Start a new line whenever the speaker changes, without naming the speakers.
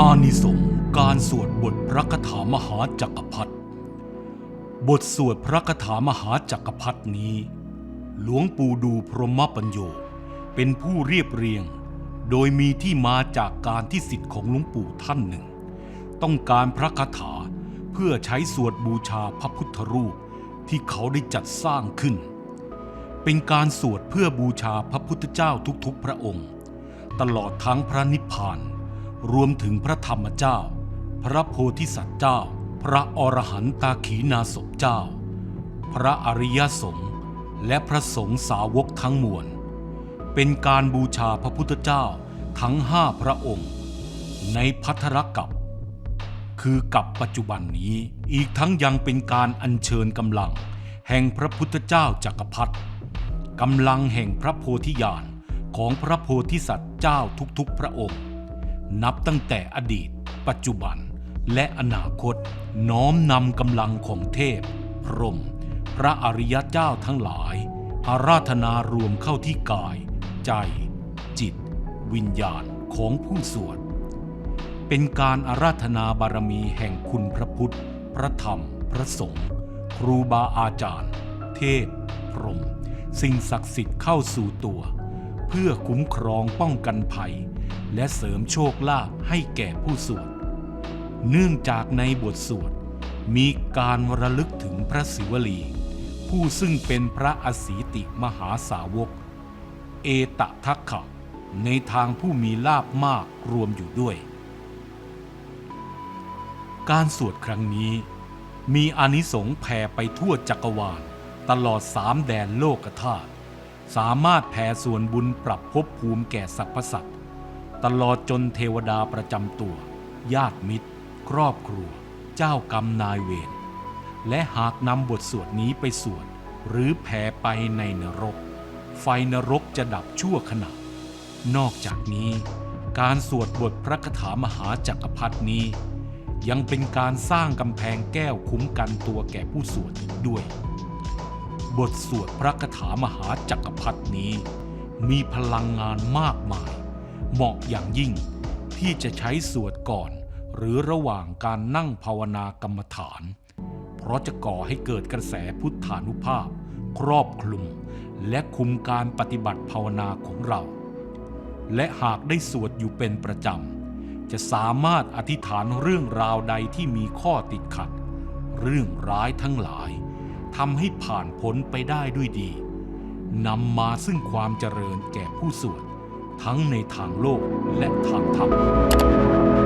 อานิสงส์การสวดบทพระคาถามหาจักรพรรดิบทสวดพระคาถามหาจักรพรรดินี้ หลวงปู่ดูพรหมปัญโยเป็นผู้เรียบเรียง โดยมีที่มาจากการที่สิทธิ์ของหลวงปู่ท่านหนึ่ง ต้องการพระคาถาเพื่อใช้สวดบูชาพระพุทธรูปที่เขาได้จัดสร้างขึ้น เป็นการสวดเพื่อบูชาพระพุทธเจ้าทุกๆพระองค์ ตลอดทั้งพระนิพพาน รวมถึงพระธรรมเจ้า พระโพธิสัตว์เจ้า พระอรหันตาขีนาศพเจ้า พระอริยสงฆ์และพระสงฆ์สาวกทั้งมวล เป็นการบูชาพระพุทธเจ้าทั้งห้าพระองค์ ในพัทธรกับ คือกับปัจจุบันนี้อีกทั้งยังเป็นการอัญเชิญกำลัง แห่งพระพุทธเจ้าจักรพรรดิกำลังแห่งพระโพธิญาณของพระโพธิสัตว์เจ้าทุกๆพระองค์ นับตั้งแต่อดีต ปัจจุบัน และอนาคต น้อมนำกำลังของเทพ พรหมพระอริยเจ้าทั้งหลาย อาราธนารวมเข้าที่กาย ใจ จิต วิญญาณของผู้สวด เป็นการอาราธนาบารมีแห่งคุณพระพุทธ พระธรรม พระสงฆ์ครูบาอาจารย์ เทพ พรหมสิ่งศักดิ์สิทธิ์เข้าสู่ตัว เพื่อคุ้มครองป้องกันภัย และเสริมโชคลาภให้แก่ผู้สวด เนื่องจากในบทสวด มีการระลึกถึงพระศิวลี ผู้ซึ่งเป็นพระอสีติมหาสาวก เอตทัคขะในทางผู้มีลาบมากรวมอยู่ด้วย การสวดครั้งนี้มีอานิสงส์แผ่ไปทั่วจักรวาล ตลอดสามแดนโลกธาตุสามารถแผ่ส่วนบุญปรับภพภูมิแก่สรรพสัตว์ ตลอดจนเทวดาประจำตัว ญาติมิตร ครอบครัว เจ้ากรรมนายเวรและหากนำบทสวดนี้ไปสวด หรือแผ่ไปในนรก ไฟนรกจะดับชั่วขณะ นอกจากนี้ การสวดบทพระคถามหาจักรพรรดนี้ ยังเป็นการสร้างกำแพงแก้วคุ้มกันตัวแก่ผู้สวดอีกด้วย บทสวดพระคถามหาจักรพรรดนี้ มีพลังงานมากมาย เหมาะอย่างยิ่ง ที่จะใช้สวดก่อน หรือระหว่างการนั่งภาวนากรรมฐาน เพราะจะก่อให้เกิดกระแสพุทธานุภาพ ครอบคลุม และคุมการปฏิบัติภาวนาของเรา และหากได้สวดอยู่เป็นประจำ จะสามารถอธิษฐานเรื่องราวใดที่มีข้อติดขัด เรื่องร้ายทั้งหลายทำให้ผ่านพ้นไปได้ด้วยดีนำมาซึ่งความเจริญแก่ผู้สวด ทั้งในทางโลกและทางธรรม